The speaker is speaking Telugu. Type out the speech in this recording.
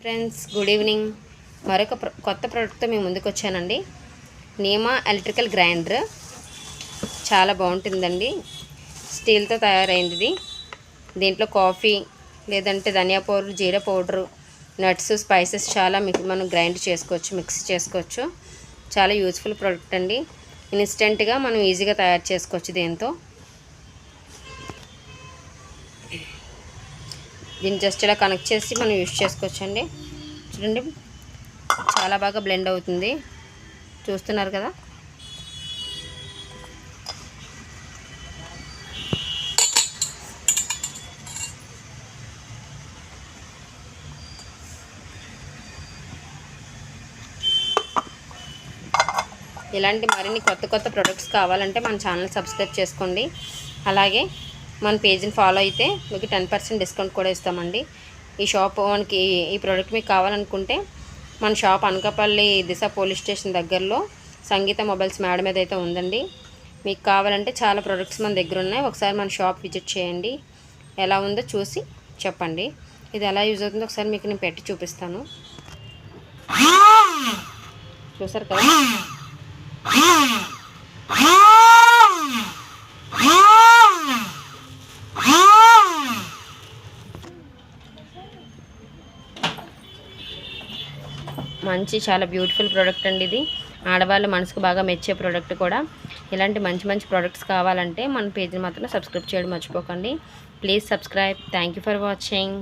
Friends good evening. మరొక ప్ర- కొత్త ప్రోడక్ట్తో మేము ముందుకు వచ్చానండి నీమా ఎలక్ట్రికల్ గ్రైండర్. చాలా బాగుంటుందండి. స్టీల్తో తయారైంది ఇది. దీంట్లో కాఫీ లేదంటే ధనియా పౌడర్ జీరా పౌడరు నట్స్ స్పైసెస్ చాలా మనం గ్రైండ్ చేసుకోవచ్చు మిక్స్ చేసుకోవచ్చు. చాలా యూజ్ఫుల్ ప్రోడక్ట్ అండి. ఇన్స్టెంట్గా మనం ఈజీగా తయారు చేసుకోవచ్చు దీంతో. దీన్ని జస్ట్ ఇలా కనెక్ట్ చేసి మనం యూజ్ చేసుకోవచ్చు అండి చూడండి చాలా బాగా బ్లెండ్ అవుతుంది. చూస్తున్నారు కదా? ఇలాంటి మరిన్ని కొత్త కొత్త ప్రొడక్ట్స్ కావాలంటే మన ఛానల్ సబ్స్క్రైబ్ చేసుకోండి. అలాగే మన పేజీని ఫాలో అయితే మీకు టెన్ పర్సెంట్ డిస్కౌంట్ కూడా ఇస్తామండి. ఈ షాప్ మనకి ఈ ప్రోడక్ట్ మీకు కావాలనుకుంటే మన shop Anakapalli Disha police station దగ్గరలో సంగీత మొబైల్స్ మేడ మీద అయితే ఉందండి. మీకు కావాలంటే చాలా ప్రొడక్ట్స్ మన దగ్గర ఉన్నాయి. ఒకసారి మన షాప్ విజిట్ చేయండి. ఎలా ఉందో చూసి చెప్పండి. ఇది ఎలా యూజ్ అవుతుందో ఒకసారి మీకు నేను పెట్టి చూపిస్తాను. చూసారు కదా? మంచి చాలా బ్యూటిఫుల్ ప్రోడక్ట్ అండి ఇది. ఆడవాళ్ళు మనసుకు బాగా మెచ్చే ప్రోడక్ట్ కూడా. ఇలాంటి మంచి మంచి ప్రోడక్ట్స్ కావాలంటే మన పేజ్ని మాత్రం సబ్స్క్రైబ్ చేయడం మర్చిపోకండి. Please subscribe. Thank you for watching.